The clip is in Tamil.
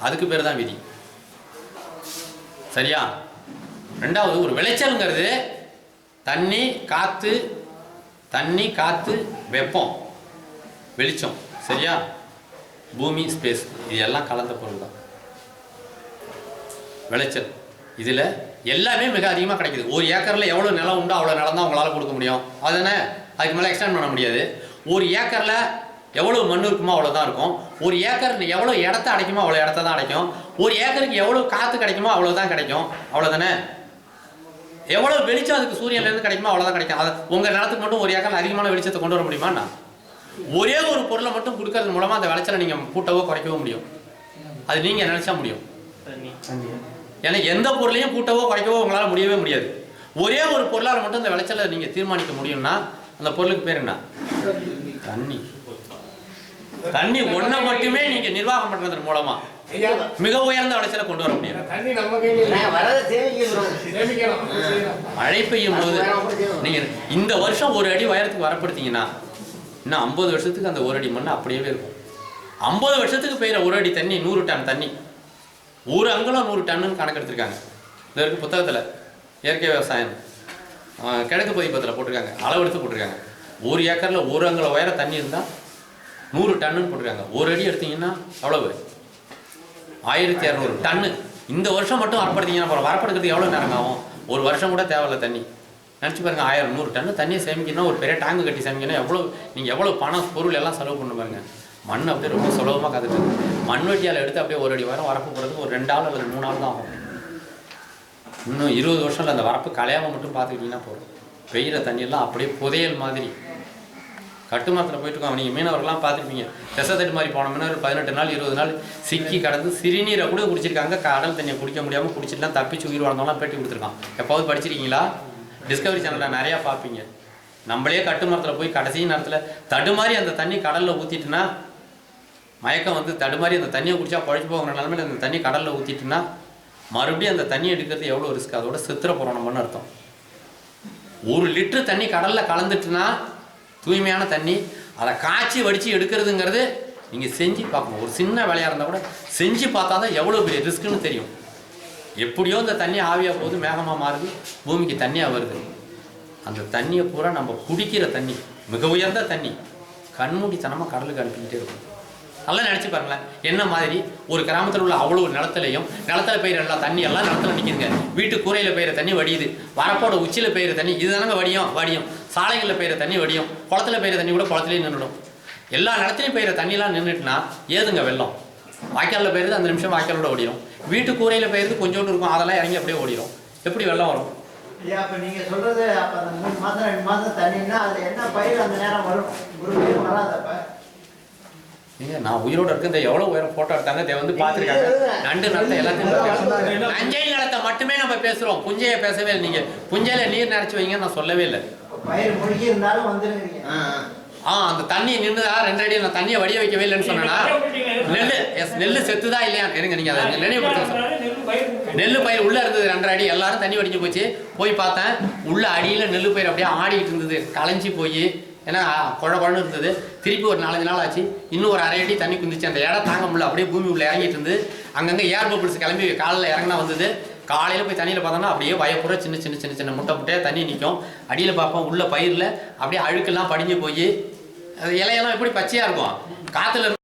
அதுக்கு பேர் தான் விதி. சரியா? ரெண்டாவது ஒரு விளைச்சல்ங்கிறது தண்ணி காற்று தண்ணி காற்று வெப்பம் வெளிச்சம். சரியா? பூமி ஸ்பேஸ் இது எல்லாம் கலந்த பொருள் தான். விளைச்சல். இதில் எல்லாமே மிக அதிகமாக கிடைக்குது. ஒரு ஏக்கரில் எவ்வளோ நிலம் உண்டோ அவ்வளோ நிலம் தான் உங்களால் கொடுக்க முடியும். அதுதானே? அதுக்கு மேலே எக்ஸ்டெண்ட் பண்ண முடியாது. ஒரு ஏக்கரில் எவ்வளோ மண் இருக்குமோ அவ்வளோதான் இருக்கும். ஒரு ஏக்கர் எவ்வளோ இடத்த அடைக்குமோ அவ்வளோ இடத்த தான் அடைக்கும். ஒரு ஏக்கருக்கு எவ்வளோ காற்று கிடைக்குமோ அவ்வளோ தான் கிடைக்கும். அவ்வளோதானே எவ்வளோ வெளிச்சம் அதுக்கு சூரியன்லேருந்து கிடைக்குமோ அவ்வளோதான் கிடைக்கும். அது உங்கள் நிலத்துக்கு மட்டும் ஒரு ஏக்கரில் அதிகமான வெளிச்சத்தை கொண்டு வர முடியுமாண்ணா ஒரே ஒரு பொருளை மட்டும் கொடுக்கறது மூலமாக அந்த விளைச்சலை நீங்கள் கூட்டவோ குறைக்கவோ முடியும். அது நீங்கள் நினச்சா முடியும். ஏன்னா எந்த பொருளையும் கூட்டவோ குறைக்கவோ உங்களால் முடியவே முடியாது. ஒரே ஒரு பொருளால் மட்டும் இந்த விளைச்சலை நீங்கள் தீர்மானிக்க முடியும்னா அந்த பொருளுக்கு பேர் என்ன? தண்ணி. தண்ணி ஒன்றை மட்டுமே நீங்கள் நிர்வாகம் பண்ணுறதன் மூலமா மிக உயர்ந்த விளைச்சலை கொண்டு வர முடியும். மழை பெய்யும் போது நீங்கள் இந்த வருஷம் ஒரு அடி உயரத்துக்கு வரப்படுத்தீங்கன்னா இன்னும் ஐம்பது வருஷத்துக்கு அந்த ஒரு அடி மண் அப்படியே இருக்கும். ஐம்பது வருஷத்துக்கு பெய்கிற ஒரு அடி தண்ணி நூறு டன் தண்ணி. ஒரு அங்குலம் நூறு டன்னுன்னு கணக்கு எடுத்திருக்காங்க. இது இருக்கு புத்தகத்தில் இயற்கை விவசாயம் கிழக்கு பதிப்பத்தில் போட்டிருக்காங்க. அளவெடுத்து போட்டிருக்காங்க. ஒரு ஏக்கரில் ஒரு அங்குலம் உயர தண்ணி இருந்தால் நூறு டன்னுன்னு போட்டிருக்காங்க. ஒரு அடி எடுத்தீங்கன்னா எவ்வளவு ஆயிரத்தி இரநூறு டன்னு. இந்த வருஷம் மட்டும் வரப்படுத்தீங்கன்னா அப்புறம் வரப்படுக்கிறதுக்கு எவ்வளோ நேரம் ஆகும்? ஒரு வருஷம் கூட தேவையில்ல தண்ணி. நினச்சி பாருங்க ஆயிரம் நூறு டன்னு தண்ணியை சேமிக்கணும் ஒரு பெரிய டேங்கு கட்டி சேமிக்கணும் எவ்வளோ நீங்கள் எவ்வளோ பணம் பொருள் எல்லாம் செலவு பண்ணு பாருங்க. மண் அப்படியே ரொம்ப சுலபமாக கற்றுட்டு மண் வெட்டியால் எடுத்து அப்படியே ஒரு அடி வாரம் வரப்பு போகிறதுக்கு ஒரு ரெண்டு ஆள் அல்லது மூணு ஆள் தான் ஆகும். இன்னும் இருபது வருஷம் அந்த வரப்பு கலையாமல் மட்டும் பார்த்துக்கிட்டிங்கன்னா போதும். பெய்கிற தண்ணியெல்லாம் அப்படியே புதையல் மாதிரி. கட்டுமரத்தில் போயிட்டுருக்கோம். நீங்கள் மீனவர்கள்லாம் பார்த்துருப்பீங்க. தட்டு மாதிரி போன மீனவர் பதினெட்டு நாள் இருபது நாள் சிக்கி கடந்து சிறுநீரை கூட குடிச்சிருக்காங்க. கடல் தண்ணியை குடிக்க முடியாமல் குடிச்சிட்டுலாம் தப்பிச்சு உயிர் வாழ்ந்தவங்களாம் பேட்டி கொடுத்துருக்கான். எப்போது படிச்சிருக்கீங்களா? டிஸ்கவரி சேனலில் நிறையா பார்ப்பீங்க. நம்மளே கட்டுமரத்தில் போய் கடைசி நேரத்தில் தடுமாறி அந்த தண்ணி கடலில் ஊற்றிட்டுனா மயக்கம் வந்து தடுமாறி அந்த தண்ணியை குடிச்சா பழைச்சு போகிற நிலமையில் அந்த தண்ணி கடலில் ஊற்றிட்டுனா மறுபடியும் அந்த தண்ணி எடுக்கிறது எவ்வளோ ரிஸ்க் அதோட சித்திர போகிறோம் அர்த்தம். ஒரு லிட்டரு தண்ணி கடலில் கலந்துட்டுனா தூய்மையான தண்ணி அதை காய்ச்சி வடித்து எடுக்கிறதுங்கிறது நீங்கள் செஞ்சு பார்க்கணும். ஒரு சின்ன வேலையாக இருந்தால் கூட செஞ்சு பார்த்தா தான் எவ்வளோ பெரிய ரிஸ்க்குன்னு தெரியும். எப்படியோ இந்த தண்ணி ஆவியாக போகுது மேகமாக மாறுது பூமிக்கு தண்ணியாக வருது. அந்த தண்ணியை பூரா நம்ம குடிக்கிற தண்ணி மிக உயர்ந்த தண்ணி. கண்மூடித்தனமாக கடலுக்கு அனுப்பிக்கிட்டே இருக்கும் நல்லா நினச்சி பாருங்களேன். என்ன மாதிரி? ஒரு கிராமத்தில் உள்ள அவ்வளோ நிலத்துலையும் நிலத்துல பெய்கிற எல்லா தண்ணி எல்லாம் நிலத்தில் நிற்கிதுங்க வீட்டு கூரையில் பெய்கிற தண்ணி வடியுது. வரப்போட உச்சியில் பெய்கிற தண்ணி இதுதானங்க வடியும் வடியும். சாலைகளில் பெய்கிற தண்ணி வடியும். குளத்துல பெய்கிற தண்ணி கூட குளத்துலேயே நின்றுடும். எல்லா நிலத்துலையும் பெய்கிற தண்ணிலாம் நின்றுட்டுனா ஏதுங்க வெள்ளம்? வாய்க்காலில் பெய்யுறது அந்த நிமிஷம் வாய்க்காலோட ஓடிடும் வீட்டு கூரையில் பெய்யுறது கொஞ்சோண்டு இருக்கும் அதெல்லாம் இறங்கி அப்படியே ஓடிடும் எப்படி வெள்ளம் வரும்? ஐயா அப்ப நீங்க சொல்றது அப்ப அந்த மூணு ரெண்டு மாதம் தண்ணின்னா அதுல என்ன பயிர் அந்த நேரம் வரும்? ஒரு பயிர் ஏங்க நான் உயிரோட இருக்க இந்த எவ்வளவு உயரம் போட்டோ எடுத்தாங்க இதை வந்து பார்த்துருக்காங்க. நண்டு நிலத்தை எல்லாத்தையும். நஞ்சை நிலத்தை மட்டுமே நம்ம பேசுறோம். புஞ்சையை பேசவே இல்லை நீங்க. புஞ்சையில நீர் நினைச்சு வைங்க நான் சொல்லவே இல்லை. அப்ப பயிர் முழுகி இருந்தாலும் வந்துருங்க ஆ அந்த தண்ணி நின்றுதா ரெண்டு அடி நான் தண்ணியை வடிய வைக்கவே இல்லைன்னு சொன்னேன்னா நெல் எஸ் நெல் செத்துதா இல்லையா? இருங்க நீங்க அதை நினைவுபடுத்த நெல் பயிர் உள்ள இருந்தது ரெண்டரை அடி. எல்லாரும் தண்ணி வடிஞ்சு போச்சு. போய் பார்த்தேன் உள்ள அடியில் நெல் பயிர் அப்படியே ஆடிக்கிட்டு இருந்தது. களைஞ்சி போய் ஏன்னா குழ குழன்னு இருந்தது. திருப்பி ஒரு நாலஞ்சு நாள் ஆச்சு. இன்னும் ஒரு அரை அடி தண்ணி குந்திச்சு அந்த இடம் தாங்க முடியல. அப்படியே பூமி உள்ள இறங்கிட்டு இருந்து அங்கங்கே ஏர் பபிள்ஸ் கிளம்பி காலையில் இறங்கினா வந்தது. காலையில் போய் தண்ணியில் பார்த்தோன்னா அப்படியே வயப்புற சின்ன சின்ன சின்ன சின்ன முட்டை முட்டையாக தண்ணி நிற்கும் அடியில் பார்ப்போம் உள்ள பயிரில். அப்படியே அழுக்கெல்லாம் படிஞ்சு போய். அது இலையெல்லாம் எப்படி பச்சையாக இருக்கும்? காற்றுல